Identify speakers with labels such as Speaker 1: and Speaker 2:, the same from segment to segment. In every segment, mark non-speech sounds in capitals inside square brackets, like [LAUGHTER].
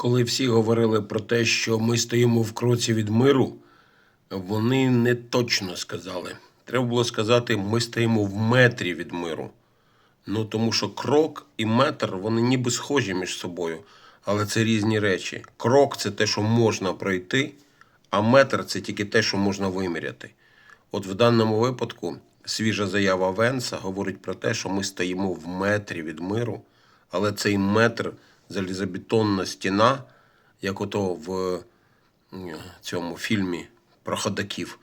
Speaker 1: Коли всі говорили про те, що ми стоїмо в кроці від миру, вони не точно сказали. Треба було сказати, ми стоїмо в метрі від миру. Ну тому що крок і метр вони ніби схожі між собою, але це різні речі. Крок це те, що можна пройти, а метр це тільки те, що можна виміряти. От в даному випадку свіжа заява Венса говорить про те, що ми стоїмо в метрі від миру, але цей метр залізобетонна стіна, як ото в цьому фільмі про ходаків,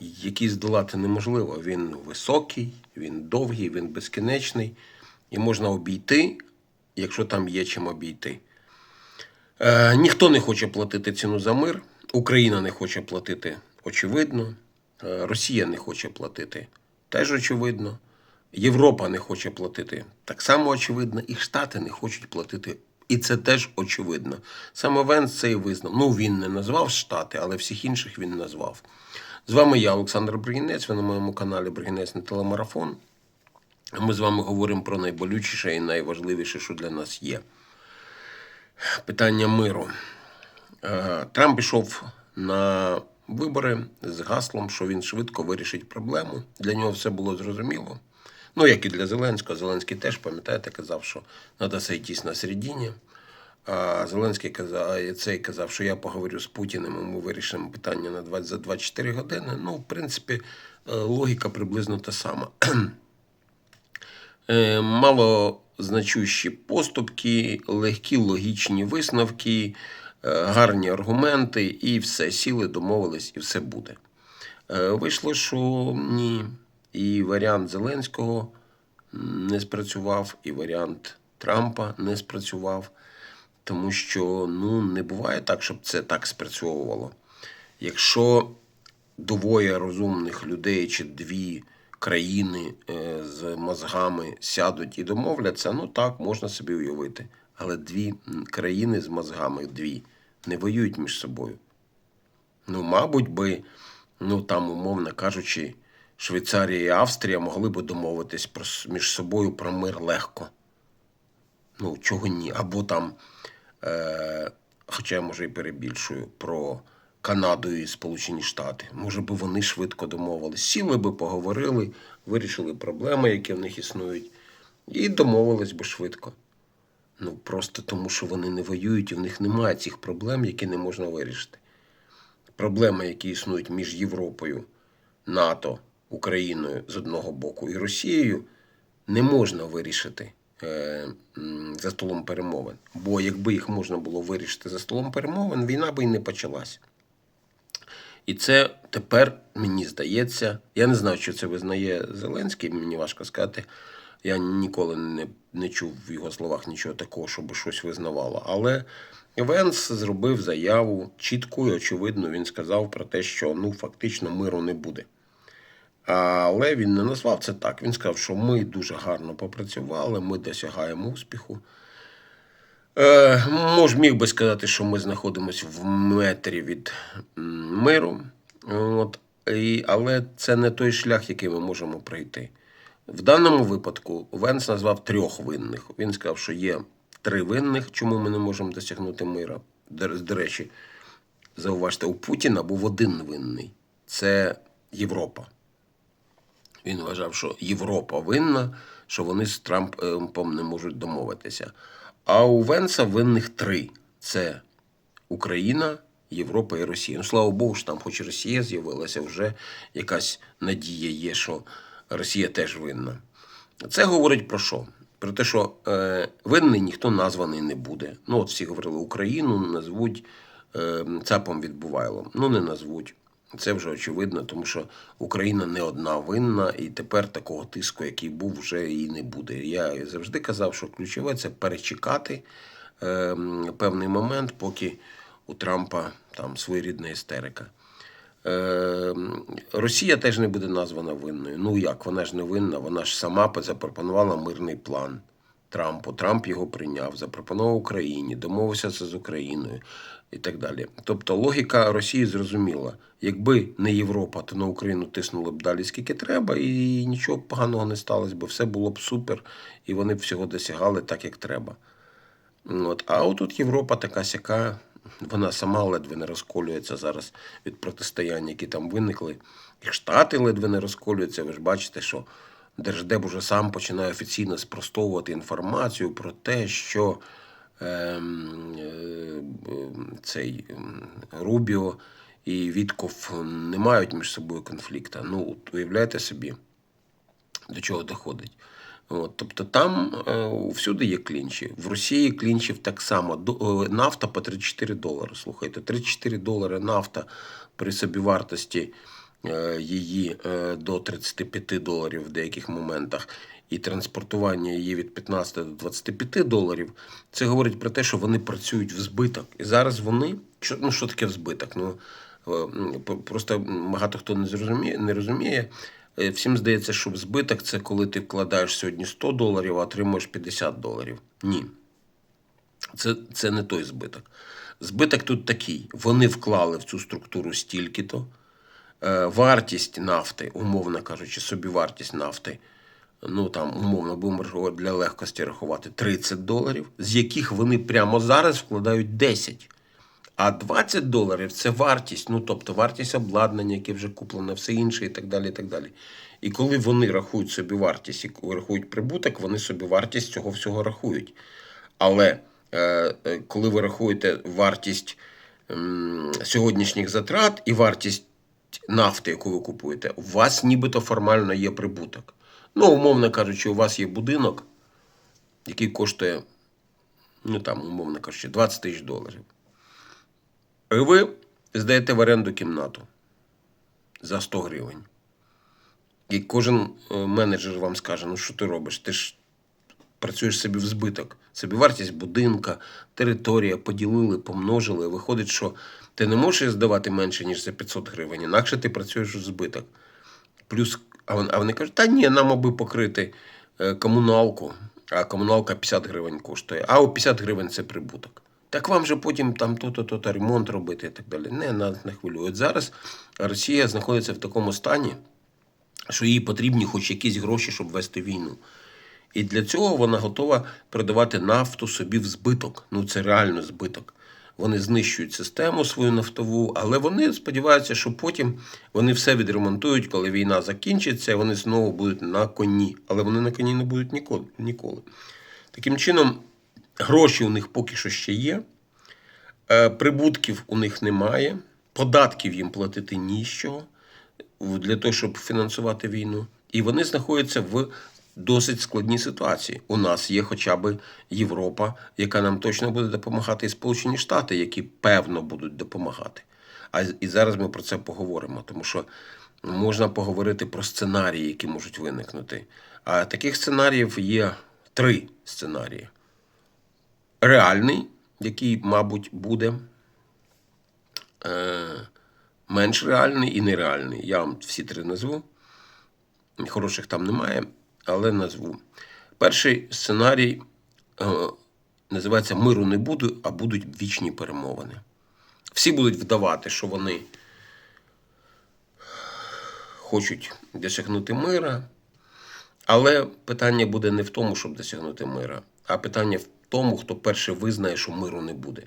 Speaker 1: який здолати неможливо. Він високий, він довгий, він безкінечний, і можна обійти, якщо там є чим обійти. Е, ніхто не хоче платити ціну за мир. Україна не хоче платити, очевидно. Е, Росія не хоче платити, теж очевидно. Європа не хоче платити, так само очевидно. І Штати не хочуть платити. І це теж очевидно. Саме Венс це і визнав. Ну, він не назвав Штати, але всіх інших він назвав. З вами я, Олександр Бригінець. Ви на моєму каналі Бригінець на телемарафон. Ми з вами говоримо про найболючіше і найважливіше, що для нас є питання миру. Е, Трамп пішов на вибори з гаслом, що він швидко вирішить проблему. Для нього все було зрозуміло. Ну, як і для Зеленського. Зеленський теж, пам'ятаєте, казав, що треба сойтись на середині. А Зеленський казав, цей казав, що я поговорю з Путіним, і ми вирішимо питання на 20, за 24 години. Ну, в принципі, е, логіка приблизно та сама. Е, малозначущі поступки, легкі логічні висновки, е, гарні аргументи, і все, сіли, домовились, і все буде. Вийшло, що ні. І варіант Зеленського не спрацював, і варіант Трампа не спрацював, тому що ну, не буває так, щоб це так спрацьовувало. Якщо двоє розумних людей чи дві країни е, з мозгами сядуть і домовляться, ну так, можна собі уявити. Але дві країни з мозгами, дві, не воюють між собою. Ну, мабуть би, ну там, умовно кажучи, Швейцарія і Австрія могли би домовитись про, між собою про мир легко. Ну, чого ні? Або там, е, хоча я може і перебільшую, про Канаду і Сполучені Штати. Може би вони швидко домовились. Сіли би, поговорили, вирішили проблеми, які в них існують, і домовились би швидко. Ну, просто тому, що вони не воюють, і в них немає цих проблем, які не можна вирішити. Проблеми, які існують між Європою, НАТО, Україною з одного боку і Росією, не можна вирішити е, за столом перемовин. Бо якби їх можна було вирішити за столом перемовин, війна би і не почалась. І це тепер мені здається, я не знаю, чи це визнає Зеленський, мені важко сказати. Я ніколи не, не чув в його словах нічого такого, щоб щось визнавало. Але Венс зробив заяву чітку і очевидно, він сказав про те, що ну фактично миру не буде. Але він не назвав це так. Він сказав, що ми дуже гарно попрацювали, ми досягаємо успіху. Е, мож міг би сказати, що ми знаходимося в метрі від миру. От, і, але це не той шлях, який ми можемо пройти. В даному випадку Венс назвав трьох винних. Він сказав, що є три винних, чому ми не можемо досягнути мира. До, речі, зауважте, у Путіна був один винний це Європа. Він вважав, що Європа винна, що вони з Трампом не можуть домовитися. А у Венса винних три: це Україна, Європа і Росія. Ну, слава Богу, що там, хоч Росія з'явилася, вже якась надія є, що Росія теж винна. Це говорить про що? Про те, що е, винний ніхто названий не буде. Ну, от всі говорили, Україну назвуть е, цапом відбувайлом. Ну, не назвуть. Це вже очевидно, тому що Україна не одна винна, і тепер такого тиску, який був, вже і не буде. Я завжди казав, що ключове це перечекати е, певний момент, поки у Трампа там своєрідна істерика. Е, Росія теж не буде названа винною. Ну як, вона ж не винна, вона ж сама запропонувала мирний план Трампу. Трамп його прийняв, запропонував Україні, домовився це з Україною і так далі. Тобто логіка Росії зрозуміла. Якби не Європа, то на Україну тиснули б далі скільки треба, і нічого поганого не сталося, бо все було б супер, і вони б всього досягали так, як треба. От. А отут Європа така сяка, вона сама ледве не розколюється зараз від протистояння, які там виникли. І Штати ледве не розколюються. Ви ж бачите, що Держдеп уже сам починає офіційно спростовувати інформацію про те, що ем, е, цей ем, Рубіо і Вітков не мають між собою конфлікту. Ну, уявляєте собі, до чого доходить. От, тобто там е, всюди є клінчі. В Росії клінчів так само. До- е, нафта по 34 долари. Слухайте, 34 долари нафта при собівартості е, її е, до 35 доларів в деяких моментах. І транспортування її від 15 до 25 доларів, це говорить про те, що вони працюють в збиток. І зараз вони, ну що таке в збиток? Ну, е, просто багато хто не зрозуміє, не розуміє. Е, Всім здається, що в збиток це коли ти вкладаєш сьогодні 100 доларів, а отримуєш 50 доларів. Ні. Це, це не той збиток. Збиток тут такий: вони вклали в цю структуру стільки-то. Е, Вартість нафти, умовно кажучи, собівартість нафти, ну там умовно будемо для легкості рахувати 30 доларів, з яких вони прямо зараз вкладають 10. А 20 доларів це вартість, ну тобто вартість обладнання, яке вже куплене, все інше і так далі. І так далі. І коли вони рахують собі вартість і рахують прибуток, вони собі вартість цього всього рахують. Але е, е, коли ви рахуєте вартість сьогоднішніх затрат і вартість нафти, яку ви купуєте, у вас нібито формально є прибуток. Ну, умовно кажучи, у вас є будинок, який коштує, ну там, умовно кажучи, 20 тисяч доларів. І ви здаєте в оренду кімнату за 100 гривень. І кожен е, менеджер вам скаже: ну що ти робиш? Ти ж працюєш собі в збиток. Собівартість будинка, територія поділили, помножили. Виходить, що ти не можеш здавати менше, ніж за 500 гривень, інакше ти працюєш в збиток. Плюс, а вони, а вони кажуть, та ні, нам аби покрити е, комуналку, а комуналка 50 гривень коштує, а у 50 гривень це прибуток. Так вам же потім там то-то, то-то ремонт робити і так далі. Не, нас не хвилює. От зараз Росія знаходиться в такому стані, що їй потрібні хоч якісь гроші, щоб вести війну. І для цього вона готова продавати нафту собі в збиток. Ну це реально збиток. Вони знищують систему свою нафтову, але вони сподіваються, що потім вони все відремонтують, коли війна закінчиться, і вони знову будуть на коні. Але вони на коні не будуть ніколи. Таким чином, гроші у них поки що ще є, е, прибутків у них немає, податків їм платити ніщо для того, щоб фінансувати війну. І вони знаходяться в досить складній ситуації. У нас є хоча б Європа, яка нам точно буде допомагати, і Сполучені Штати, які певно будуть допомагати. А і зараз ми про це поговоримо, тому що можна поговорити про сценарії, які можуть виникнути. А таких сценаріїв є три сценарії: реальний, який, мабуть, буде е, менш реальний і нереальний. Я вам всі три назву. Хороших там немає, але назву. Перший сценарій е, називається Миру не буде, а будуть вічні перемовини. Всі будуть вдавати, що вони хочуть досягнути мира. Але питання буде не в тому, щоб досягнути мира, а питання в тому, хто перше визнає, що миру не буде.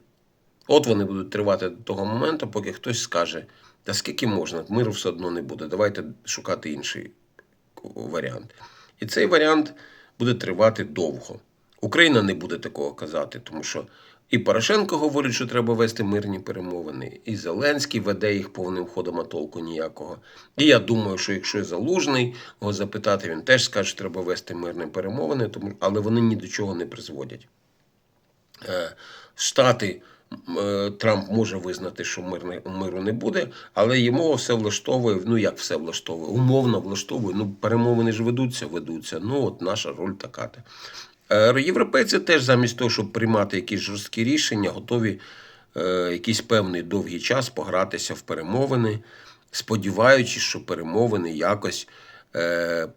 Speaker 1: От вони будуть тривати до того моменту, поки хтось скаже, та скільки можна, миру все одно не буде. Давайте шукати інший варіант. І цей варіант буде тривати довго. Україна не буде такого казати, тому що і Порошенко говорить, що треба вести мирні перемовини, і Зеленський веде їх повним ходом, а толку ніякого. І я думаю, що якщо залужний його запитати, він теж скаже, що треба вести мирні перемовини, тому, але вони ні до чого не призводять. Е, Штати Трамп може визнати, що мирне, миру не буде, але йому все влаштовує. Ну як все влаштовує? Умовно влаштовує. Ну, перемовини ж ведуться, ведуться. Ну, от наша роль така. Е, Європейці теж замість того, щоб приймати якісь жорсткі рішення, готові е, якийсь певний довгий час погратися в перемовини, сподіваючись, що перемовини якось е,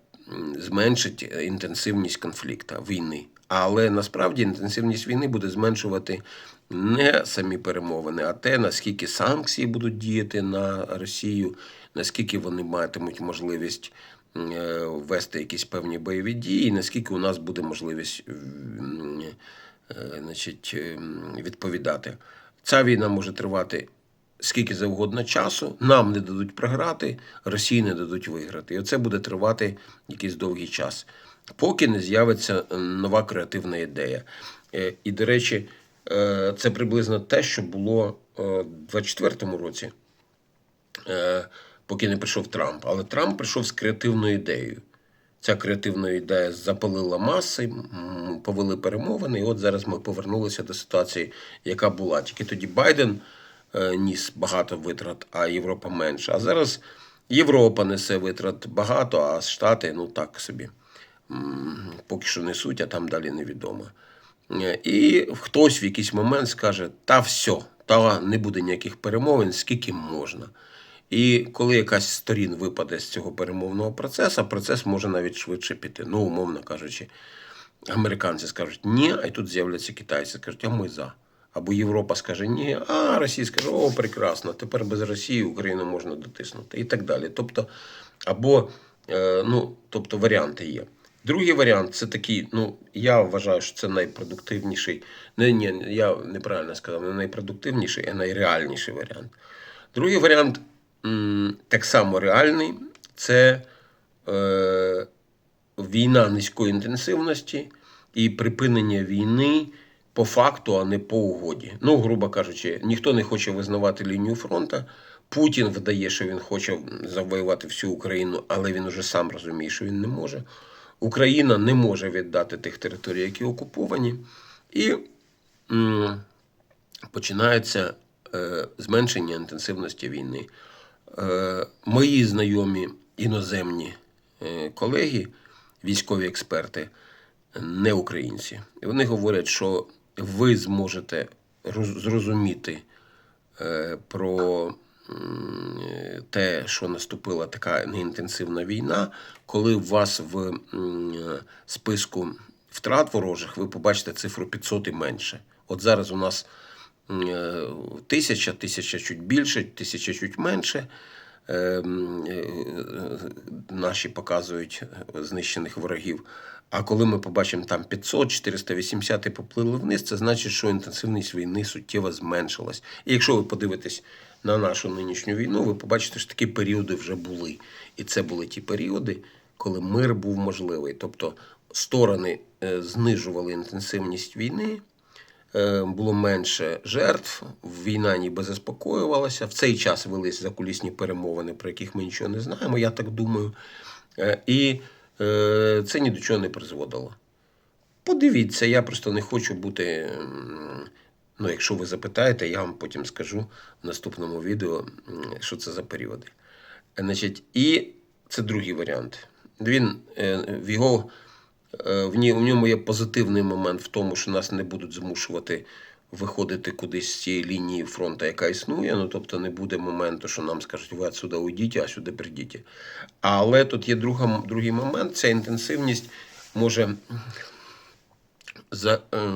Speaker 1: зменшить інтенсивність конфлікту, війни. Але насправді інтенсивність війни буде зменшувати не самі перемовини, а те, наскільки санкції будуть діяти на Росію, наскільки вони матимуть можливість е, вести якісь певні бойові дії, і наскільки у нас буде можливість е, значить, ем, відповідати. Ця війна може тривати скільки завгодно часу, нам не дадуть програти, Росії не дадуть виграти. І оце буде тривати якийсь довгий час, поки не з'явиться е, нова креативна ідея. Е, І, до речі, е, це приблизно те, що було е, в 24-му році, е, поки не прийшов Трамп. Але Трамп прийшов з креативною ідеєю. Ця креативна ідея запалила маси, повели перемовини, і от зараз ми повернулися до ситуації, яка була. Тільки тоді Байден е, ніс багато витрат, а Європа менше. А зараз Європа несе витрат багато, а Штати, ну так собі, поки що несуть, а там далі невідомо. Е, І хтось в якийсь момент скаже: та все, та не буде ніяких перемовин, скільки можна. І коли якась сторін випаде з цього перемовного процесу, процес може навіть швидше піти. Ну, умовно кажучи, американці скажуть ні, а й тут з'являться китайці, скажуть, а ми за. Або Європа скаже ні, а Росія скаже, о, прекрасно, тепер без Росії Україну можна дотиснути і так далі. Тобто, або е, ну, тобто варіанти є. Другий варіант це такий, ну, я вважаю, що це найпродуктивніший. Не, ні, я неправильно сказав, не найпродуктивніший, а найреальніший варіант. Другий варіант так само реальний це е, війна низької інтенсивності і припинення війни по факту, а не по угоді. Ну, грубо кажучи, ніхто не хоче визнавати лінію фронту. Путін видає, що він хоче завоювати всю Україну, але він уже сам розуміє, що він не може. Україна не може віддати тих територій, які окуповані. І м, починається е, зменшення інтенсивності війни. Е, мої знайомі іноземні е, колеги, військові експерти, не українці. Вони говорять, що ви зможете роз- зрозуміти е, про те, що наступила така неінтенсивна війна, коли у вас в списку втрат ворожих ви побачите цифру 500 і менше. От зараз у нас е, тисяча, тисяча чуть більше, тисяча чуть менше. Е, е, Наші показують знищених ворогів. А коли ми побачимо там 500, 480 і поплили вниз, це значить, що інтенсивність війни суттєво зменшилась. І якщо ви подивитесь на нашу нинішню війну, ви побачите, що такі періоди вже були. І це були ті періоди, коли мир був можливий. Тобто сторони е, знижували інтенсивність війни, е, було менше жертв, війна ніби заспокоювалася. В цей час велись закулісні перемовини, про яких ми нічого не знаємо, я так думаю. Е, І це ні до чого не призводило. Подивіться, я просто не хочу бути. Ну, якщо ви запитаєте, я вам потім скажу в наступному відео, що це за періоди. Значить, і це другий варіант. Він е, в його е, в ньому є позитивний момент в тому, що нас не будуть змушувати виходити кудись з цієї лінії фронту, яка існує. Ну, тобто не буде моменту, що нам скажуть, ви отсюди уйдіть, а сюди прийдіть. Але тут є друга, другий момент, ця інтенсивність може за, е,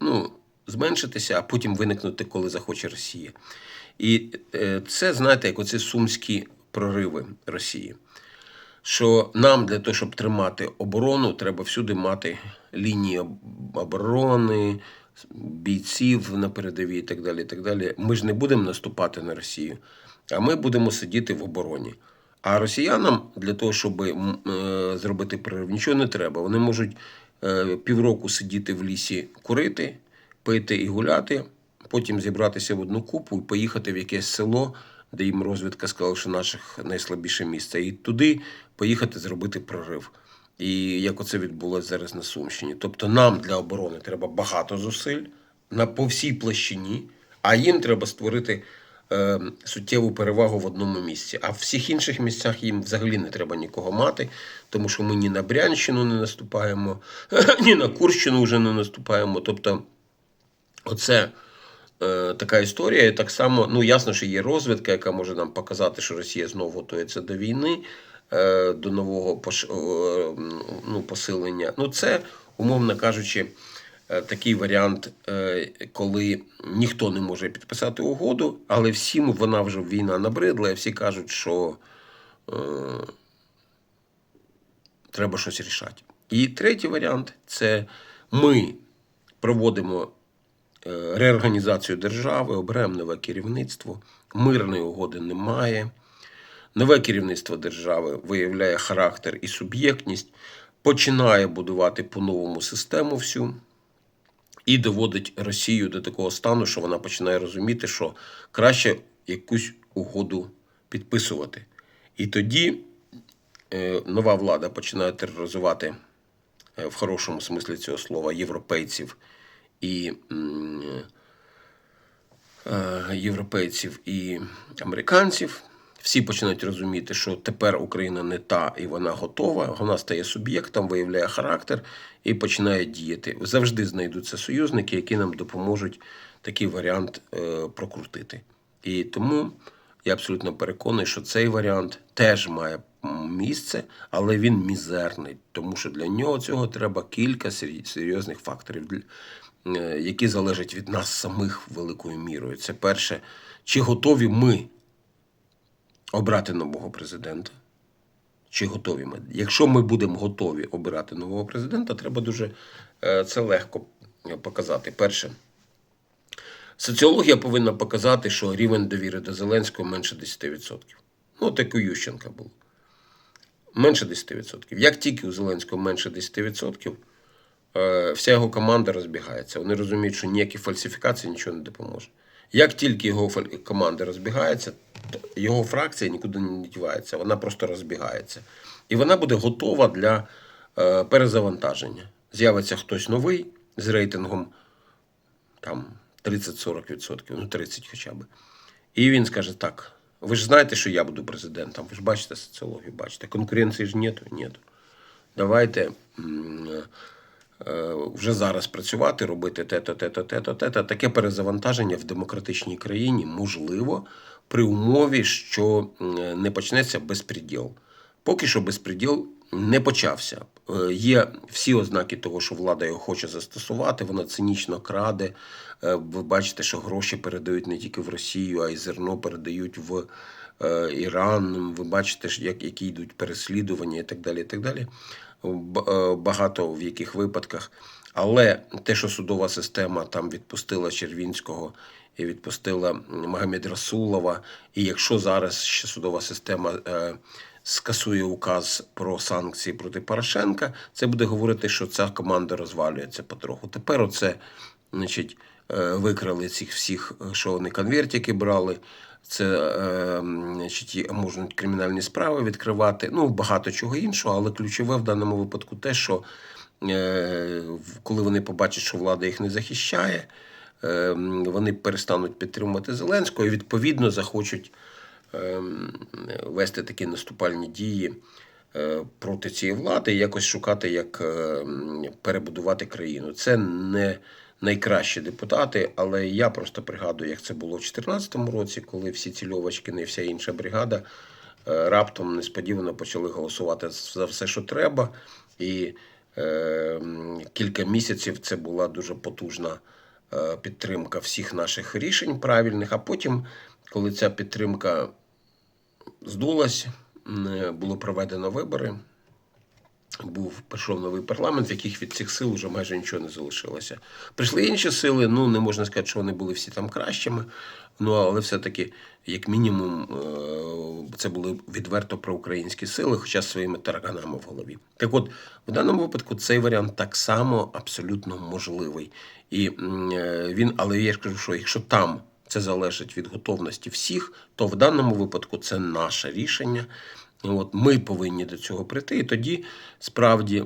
Speaker 1: ну, зменшитися, а потім виникнути, коли захоче Росія. І е, це, знаєте, як оці сумські прориви Росії. Що нам для того, щоб тримати оборону, треба всюди мати лінії оборони, бійців на передовій і так далі. І так далі. Ми ж не будемо наступати на Росію, а ми будемо сидіти в обороні. А росіянам для того, щоб е, зробити прорив, нічого не треба. Вони можуть е, півроку сидіти в лісі, курити, пити і гуляти, потім зібратися в одну купу і поїхати в якесь село, де їм розвідка сказала, що наших найслабіше місце, і туди поїхати зробити прорив. І як оце відбулося зараз на Сумщині. Тобто нам для оборони треба багато зусиль на по всій площині, а їм треба створити е, суттєву перевагу в одному місці. А в всіх інших місцях їм взагалі не треба нікого мати, тому що ми ні на Брянщину не наступаємо, [LAUGHS] ні на Курщину вже не наступаємо. Тобто, оце е, така історія. І так само, ну ясно, що є розвідка, яка може нам показати, що Росія знову готується до війни, е, до нового пош... е, ну, посилення. Ну, це, умовно кажучи, е, такий варіант, е, коли ніхто не може підписати угоду, але всім вона вже війна набридла, і всі кажуть, що е, треба щось рішати. І третій варіант це ми проводимо реорганізацію держави, оберемо нове керівництво, мирної угоди немає. Нове керівництво держави виявляє характер і суб'єктність, починає будувати по-новому систему всю і доводить Росію до такого стану, що вона починає розуміти, що краще якусь угоду підписувати. І тоді е, нова влада починає тероризувати е, в хорошому смислі цього слова європейців і е, європейців і американців. Всі починають розуміти, що тепер Україна не та і вона готова. Вона стає суб'єктом, виявляє характер і починає діяти. Завжди знайдуться союзники, які нам допоможуть такий варіант е, прокрутити. І тому я абсолютно переконаний, що цей варіант теж має місце, але він мізерний, тому що для нього цього треба кілька серйозних факторів, для- які залежать від нас самих великою мірою. Це перше, чи готові ми обрати нового президента? Чи готові ми? Якщо ми будемо готові обирати нового президента, треба дуже е, це легко е, показати. Перше, соціологія повинна показати, що рівень довіри до Зеленського менше 10%. Ну, так у Ющенка було. Менше 10%. Як тільки у Зеленського менше 10%, е, вся його команда розбігається. Вони розуміють, що ніякі фальсифікації нічого не допоможе. Як тільки його команда розбігається, його фракція нікуди не дівається, вона просто розбігається. І вона буде готова для е, перезавантаження. З'явиться хтось новий з рейтингом там 30-40%, ну 30 хоча б. І він скаже: так, ви ж знаєте, що я буду президентом, ви ж бачите соціологію, бачите, конкуренції ж нету, нету. Давайте е, вже зараз працювати, робити те-то, те-то, те-то, те-то. Таке перезавантаження в демократичній країні можливо при умові, що не почнеться безпреділ. Поки що безпреділ не почався. Е, Є всі ознаки того, що влада його хоче застосувати, вона цинічно краде. Е, Ви бачите, що гроші передають не тільки в Росію, а й зерно передають в е, Іран. Ви бачите, як, які йдуть переслідування і так далі. І так далі. Е, Багато в яких випадках. Але те, що судова система там відпустила Червінського і відпустила Магомед Расулова, і якщо зараз ще судова система е, скасує указ про санкції проти Порошенка, це буде говорити, що ця команда розвалюється потроху. Тепер оце, значить, викрали цих всіх, е, що вони конвертики брали. Це е, значить, можуть кримінальні справи відкривати. Ну, багато чого іншого, але ключове в даному випадку те, що е, коли вони побачать, що влада їх не захищає, е, вони перестануть підтримувати Зеленського і відповідно захочуть вести такі наступальні дії е, проти цієї влади і якось шукати, як перебудувати країну. Це не найкращі депутати, але я просто пригадую, як це було в 2014 році, коли всі ці Льовочкини і вся інша бригада е, раптом несподівано почали голосувати за все, що треба. І е, кілька місяців це була дуже потужна е, підтримка всіх наших рішень правильних. А потім, коли ця підтримка здулась, м, було проведено вибори. Був прийшов новий парламент, в яких від цих сил вже майже нічого не залишилося. Прийшли інші сили. Ну не можна сказати, що вони були всі там кращими. Ну але все-таки, як мінімум, е, це були відверто проукраїнські сили, хоча своїми тараганами в голові. Так от, в даному випадку цей варіант так само абсолютно можливий. І е, він, але я ж кажу, що якщо там це залежить від готовності всіх, то в даному випадку це наше рішення. От ми повинні до цього прийти. І тоді справді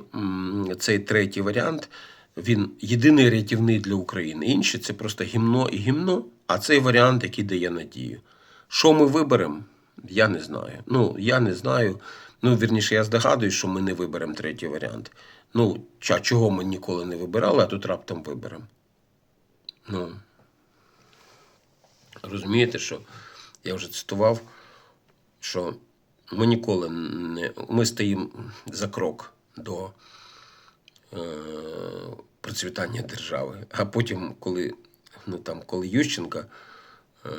Speaker 1: цей третій варіант він єдиний рятівний для України. Інші це просто гімно і гімно. А цей варіант, який дає надію. Що ми виберемо, я не знаю. Ну, я не знаю. Ну, вірніше, я здогадуюсь, що ми не виберемо третій варіант. Ну, чого ми ніколи не вибирали, а тут раптом виберемо. Ну, розумієте, що я вже цитував, що ми ніколи не ми стоїмо за крок до е, процвітання держави. А потім, коли ну там, коли Ющенка е,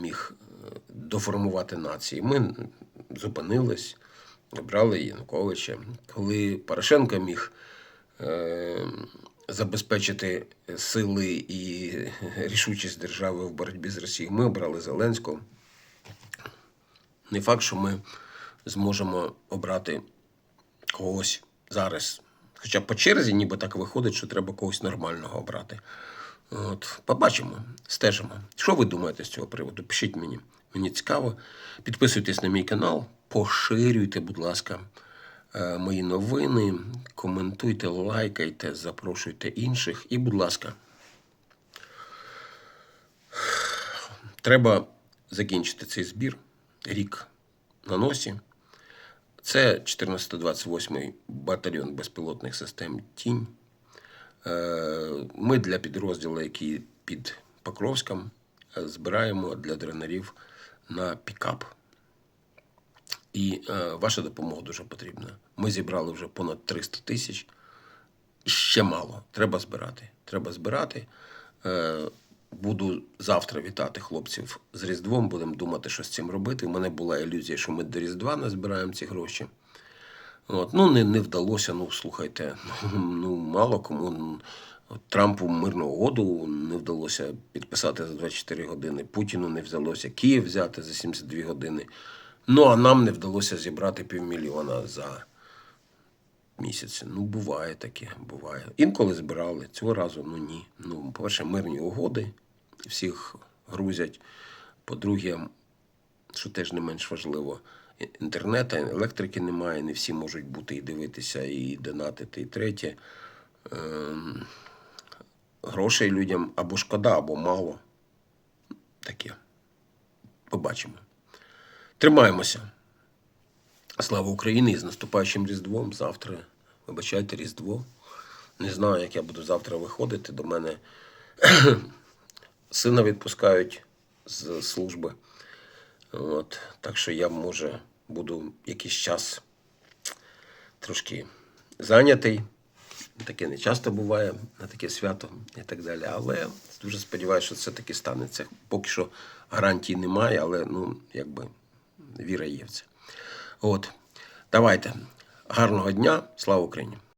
Speaker 1: міг е, доформувати нації, ми зупинились, обрали Януковича. Коли Порошенко міг е, забезпечити сили і рішучість держави в боротьбі з Росією. Ми обрали Зеленського. Не факт, що ми зможемо обрати когось зараз. Хоча по черзі, ніби так виходить, що треба когось нормального обрати. От, побачимо, стежимо. Що ви думаєте з цього приводу? Пишіть мені. Мені цікаво. Підписуйтесь на мій канал, поширюйте, будь ласка, е, мої новини, коментуйте, лайкайте, запрошуйте інших. І, будь ласка, треба закінчити цей збір. Рік на носі. Це 1428 батальйон безпілотних систем Тінь. Е, Ми для підрозділу, який під Покровськом, е, збираємо для дренерів на пікап. І е, ваша допомога дуже потрібна. Ми зібрали вже понад 300 тисяч. Ще мало. Треба збирати. Треба збирати. Буду завтра вітати хлопців з Різдвом. Будемо думати, що з цим робити. У мене була ілюзія, що ми до Різдва назбираємо ці гроші. От. Ну, не, не вдалося, ну слухайте, [LAUGHS] ну мало кому. ну, Трампу мирну угоду не вдалося підписати за 24 години. Путіну не вдалося Київ взяти за 72 години. Ну, а нам не вдалося зібрати півмільйона за місяць. Ну, буває таке, буває. Інколи збирали, цього разу ну ні. Ну, по-перше, мирні угоди всіх грузять. По-друге, що теж не менш важливо, інтернету, електрики немає, не всі можуть бути і дивитися, і донатити. І третє, ем, грошей людям або шкода, або мало. Таке. Побачимо. Тримаємося. Слава Україні і з наступаючим Різдвом. Завтра, вибачайте, Різдво. Не знаю, як я буду завтра виходити. До мене [CLEARS THROAT] сина відпускають з служби. От, так що я, може, буду якийсь час трошки зайнятий. Таке не часто буває на таке свято і так далі. Але дуже сподіваюся, що це таки станеться. Поки що гарантій немає, але ну, якби віра є в це. От, давайте. Гарного дня, слава Україні!